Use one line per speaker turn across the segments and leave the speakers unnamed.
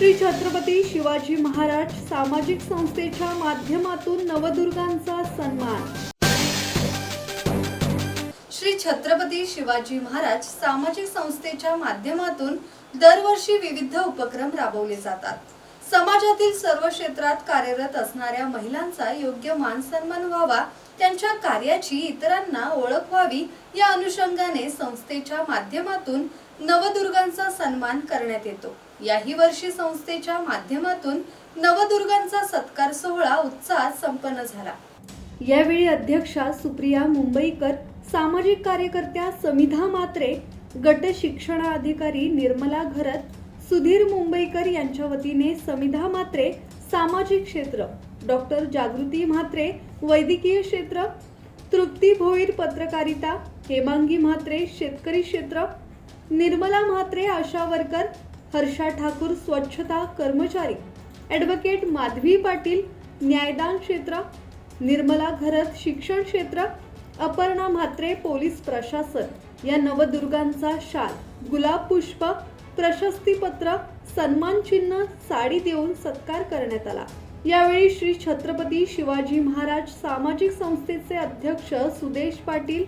श्री छत्रपती शिवाजी महाराज सामाजिक संस्थेच्या माध्यमातून नवदुर्गांचा सन्मान. श्री छत्रपती शिवाजी महाराज सामाजिक संस्थेच्या माध्यमातून दरवर्षी विविध उपक्रम राबवले जातात. समाजातील सर्व क्षेत्रात कार्यरत असणाऱ्या महिलांचा योग्य मान सन्मान व्हावा त्यांच्या कार्याची इतरांना ओळख व्हावी या अनुषंगाने संस्थेच्या माध्यमातून नवदुर्गांचा सन्मान करण्यात येतो. याही वर्षी संस्थेच्या माध्यमातून नवदुर्गांचा सत्कार सोहळा उत्साहात संपन्न झाला. यावेळी अध्यक्षा सुप्रिया मुंबईकर सामाजिक कार्यकर्त्या समिधा मात्रे गट शिक्षणाधिकारी निर्मला घरत सुधीर मुंबईकर यांच्या वतीने समिधा मात्रे सामाजिक क्षेत्र डॉक्टर जागृती म्हात्रे वैद्यकीय क्षेत्र तृप्ती भोईर पत्रकारिता हेमांगी म्हात्रे शेतकरी क्षेत्र निर्मला म्हात्रे आशा वर्कर हर्षा ठाकूर स्वच्छता कर्मचारी ॲडव्होकेट माधवी पाटील न्यायदान क्षेत्र निर्मला घरत शिक्षण क्षेत्र अपर्णा म्हात्रे पोलीस प्रशासन या नवदुर्गांचा शाल गुलाब पुष्प प्रशस्तीपत्र सन्मान चिन्ह साडी देऊन सत्कार करण्यात आला. यावेळी श्री छत्रपती शिवाजी महाराज सामाजिक संस्थेचे अध्यक्ष सुदेश पाटील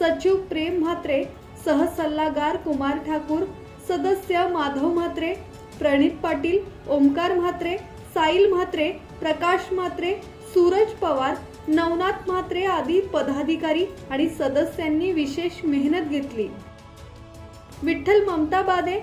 सचिव प्रेम म्हात्रे सहसल्लागार कुमार ठाकूर सदस्य माधव म्हात्रे प्रणित पाटील ओमकार म्हात्रे साईल म्हात्रे प्रकाश म्हात्रे सूरज पवार नवनाथ म्हात्रे आदी पदाधिकारी आणि सदस्यांनी विशेष मेहनत घेतली. विठ्ठल ममता बादे